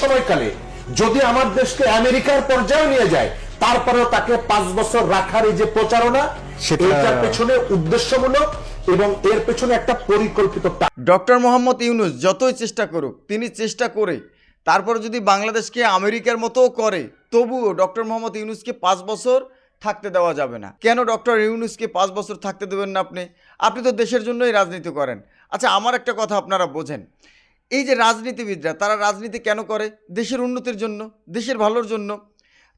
সময়কালে যদি আমার দেশকে আমেরিকার পর্যায়ে নিয়ে যায় তারপরেও তাকে পাঁচ বছর রাখার এই যে প্রচারণা সেটা- এটার পেছনে উদ্দেশ্যমূলক এবং এর পেছনে একটা পরিকল্পিত ডক্টর মোহাম্মদ ইউনুস যতই চেষ্টা করুক তিনি চেষ্টা করে তারপর যদি বাংলাদেশকে আমেরিকার মতো করে তবুও ডক্টর মোহাম্মদ ইউনুসকে পাঁচ বছর থাকতে দেওয়া যাবে না। কেন ডক্টর ইউনুসকে পাঁচ বছর থাকতে দেবেন না আপনি? আপনি তো দেশের জন্যই রাজনীতি করেন। আচ্ছা আমার একটা কথা আপনারা বোঝেন। এই যে রাজনীতিবিদরা, তারা রাজনীতি কেন করে? দেশের উন্নতির জন্য, দেশের ভালোর জন্য।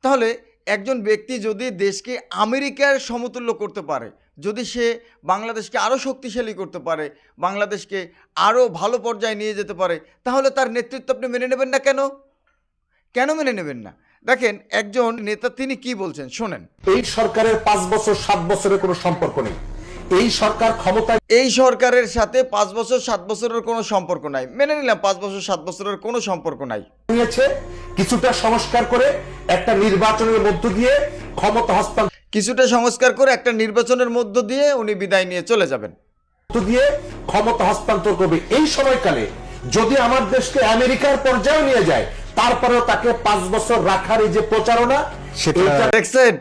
তাহলে একজন ব্যক্তি যদি দেশকে আমেরিকার সমতুল্য করতে পারে, যদি সে বাংলাদেশকে আরও শক্তিশালী করতে পারে, বাংলাদেশকে আরও ভালো পর্যায়ে নিয়ে যেতে পারে, তাহলে তার নেতৃত্ব আপনি মেনে নেবেন না কেন? কেন মেনে নেবেন না? দেখেন, একজন নেতা তিনি কি বলছেন? শোনেন। এই সরকারের পাঁচ বছর, সাত বছরের কোনো সম্পর্ক নেই। এই সরকার ক্ষমতায় এই সরকারের সাথে পাঁচ বছর সাত বছরের কোনো সম্পর্ক নাই। মেনে নিলাম পাঁচ বছর সাত বছরের কোনো সম্পর্ক নাই। নিয়েছে কিছুটা সংস্কার করে একটা নির্বাচনের মধ্য দিয়ে ক্ষমতা হস্তান্তর কিছুটা সংস্কার করে একটা নির্বাচনের মধ্য দিয়ে উনি বিদায় নিয়ে চলে যাবেন। দিয়ে ক্ষমতা হস্তান্তর করবে। এই সময়কালে যদি আমার দেশকে আমেরিকার পর্যায়ে নিয়ে যায় তারপরেও তাকে পাঁচ বছর রাখার এই যে প্রচারণা সেটা দেখছেন?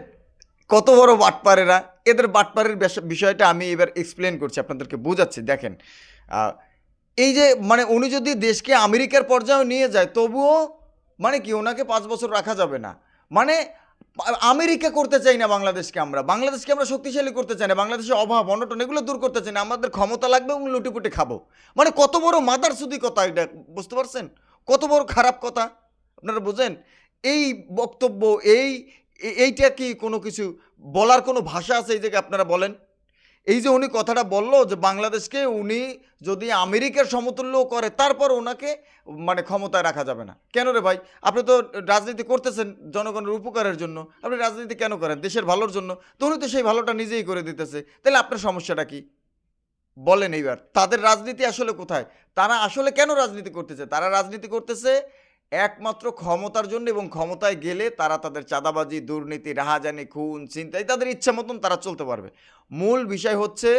কত বড় বাটপারেরা। এদের বাটপারের বিষয়টা আমি এবার এক্সপ্লেন করছি, আপনাদেরকে বোঝাচ্ছি, দেখেন। এই যে মানে উনি যদি দেশকে আমেরিকার পর্যায়ে নিয়ে যায়, তবুও মানে কি ওনাকে পাঁচ বছর রাখা যাবে না। মানে আমেরিকা করতে চাই না বাংলাদেশকে আমরা। বাংলাদেশকে আমরা শক্তিশালী করতে চাই না। বাংলাদেশের অভাব, অনটন এগুলো দূর করতে চাই না। আমাদের ক্ষমতা লাগবে এবং লুটিপুটি খাব। মানে কত বড় মাদার সুদি কথা এটা, বুঝতে পারছেন? কত বড় খারাপ কথা, আপনারা বুঝেন? এই বক্তব্য, এই এইটা কি কোনো কিছু বলার কোনো ভাষা আছে এই জায়গায় আপনারা বলেন? এই যে উনি কথাটা বলল যে বাংলাদেশকে উনি যদি আমেরিকার সমতুল্য করে, তারপর ওনাকে মানে ক্ষমতায় রাখা যাবে না। কেন রে ভাই? আপনি তো রাজনীতি করতেছেন জনগণের উপকারের জন্য। আপনি রাজনীতি কেন করেন? দেশের ভালোর জন্য। তো উনি তো সেই ভালোটা নিজেই করে দিতেছে। তাহলে আপনার সমস্যাটা কি? বলেন এইবার। তাদের রাজনীতি আসলে কোথায়? তারা আসলে কেন রাজনীতি করতেছে? তারা রাজনীতি করতেছে একমাত্র ক্ষমতার জন্য এবং ক্ষমতায় গেলে তারা তাদের চাঁদাবাজি, দুর্নীতি, রাহাজানি, খুন চিন্তাই তাদের ইচ্ছা মতন তারা চলতে পারবে। মূল বিষয় হচ্ছে,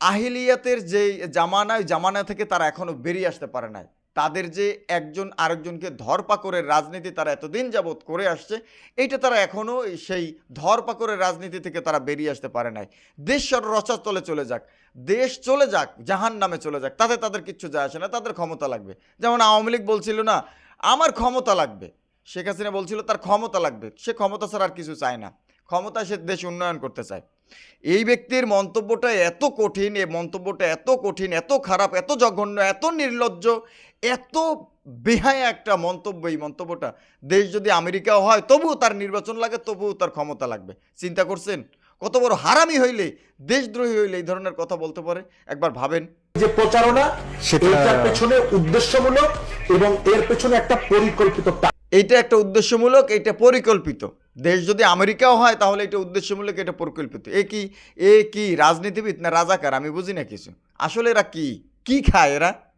আহিলিয়াতের যে জামানা, ওই জামানা থেকে তারা এখনও বেরিয়ে আসতে পারে নাই। তাদের যে একজন আরেকজনকে ধরপাকড়ের রাজনীতি তারা এতদিন যাবৎ করে আসছে, এইটা তারা এখনও সেই ধরপাকড়ের রাজনীতি থেকে তারা বেরিয়ে আসতে পারে নাই। দেশ রচাতলে চলে যাক, দেশ চলে যাক জাহান নামে চলে যাক, তাতে তাদের কিচ্ছু যায় আসে না, তাদের ক্ষমতা লাগবে। যেমন আওয়ামী লীগ বলছিল না আমার ক্ষমতা লাগবে। শেখ হাসিনা বলছিল, তার ক্ষমতা লাগবে। সে ক্ষমতা ছাড়া আর কিছু চায় না। ক্ষমতা সে দেশ উন্নয়ন করতে চায়। এই ব্যক্তির মন্তব্যটা এত কঠিন, এই মন্তব্যটা এত কঠিন, এত খারাপ, এত জঘন্য, এত নির্লজ্জ, এত বেহায় একটা মন্তব্য। এই মন্তব্যটা দেশ যদি আমেরিকাও হয়, তবুও তার নির্বাচন লাগে, তবুও তার ক্ষমতা লাগবে। চিন্তা করছেন? কত বড় হারামি হইলে দেশদ্রোহী হইলে এই ধরনের কথা বলতে পারে? একবার ভাবেন। যে প্রচারণা সেটা- এটার পেছনে উদ্দেশ্যমূলক এবং এর পেছনে একটা পরিকল্পিত টা- এইটা একটা উদ্দেশ্যমূলক এটা পরিকল্পিত। দেশ যদি আমেরিকাও হয় তাহলে এটা উদ্দেশ্যমূলক এটা পরিকল্পিত। এ কি এ কি রাজনীতিবিদ না রাজাকার? আমি বুঝি না কিছু। আসলে এরা কি? কি খায় এরা?